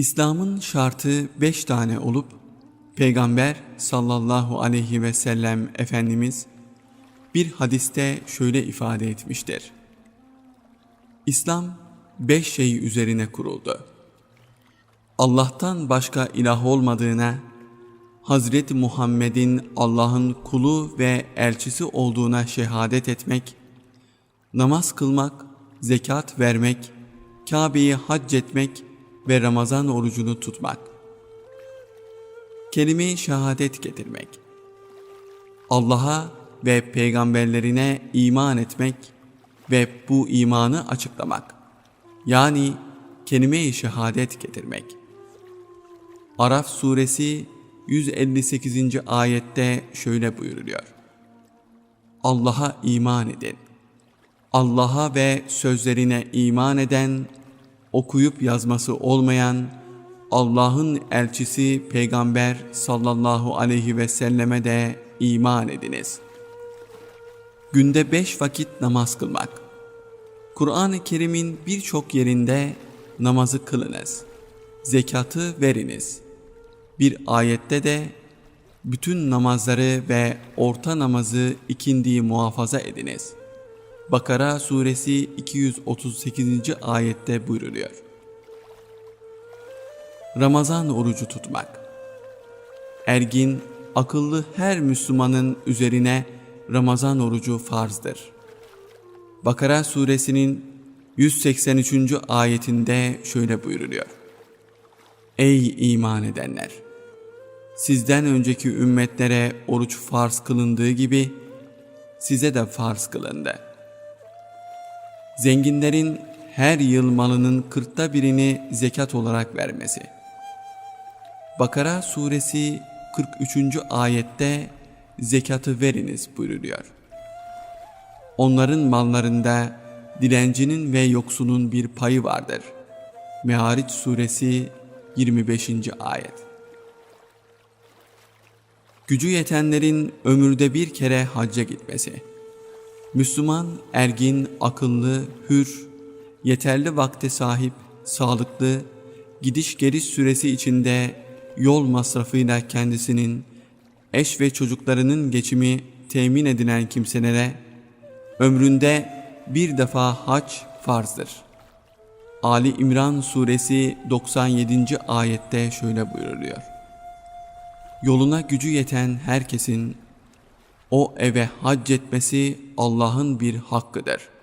İslam'ın şartı beş tane olup, Peygamber sallallahu aleyhi ve sellem Efendimiz bir hadiste şöyle ifade etmiştir. İslam beş şey üzerine kuruldu. Allah'tan başka ilah olmadığına, Hazreti Muhammed'in Allah'ın kulu ve elçisi olduğuna şehadet etmek, namaz kılmak, zekat vermek, Kabe'yi hac etmek ve Ramazan orucunu tutmak. Kelime-i şehadet getirmek. Allah'a ve peygamberlerine iman etmek ve bu imanı açıklamak. Yani kelime-i şehadet getirmek. Araf suresi 158. ayette şöyle buyuruluyor. Allah'a iman edin. Allah'a ve sözlerine iman eden, okuyup yazması olmayan, Allah'ın elçisi Peygamber sallallahu aleyhi ve selleme de iman ediniz. Günde beş vakit namaz kılmak. Kur'an-ı Kerim'in birçok yerinde namazı kılınız, zekatı veriniz. Bir ayette de bütün namazları ve orta namazı ikindiyi muhafaza ediniz. Bakara suresi 238. ayette buyruluyor. Ramazan orucu tutmak. Ergin, akıllı her Müslümanın üzerine Ramazan orucu farzdır. Bakara suresinin 183. ayetinde şöyle buyruluyor. Ey iman edenler! Sizden önceki ümmetlere oruç farz kılındığı gibi size de farz kılındı. Zenginlerin her yıl malının kırkta birini zekat olarak vermesi. Bakara suresi 43. ayette zekatı veriniz buyruluyor. Onların mallarında dilencinin ve yoksunun bir payı vardır. Meariç suresi 25. ayet. Gücü yetenlerin ömürde bir kere hacca gitmesi. Müslüman, ergin, akıllı, hür, yeterli vakte sahip, sağlıklı, gidiş geliş süresi içinde yol masrafıyla kendisinin, eş ve çocuklarının geçimi temin edilen kimselere, ömründe bir defa hac farzdır. Ali İmran suresi 97. ayette şöyle buyuruluyor. Yoluna gücü yeten herkesin o eve hac etmesi Allah'ın bir hakkıdır.''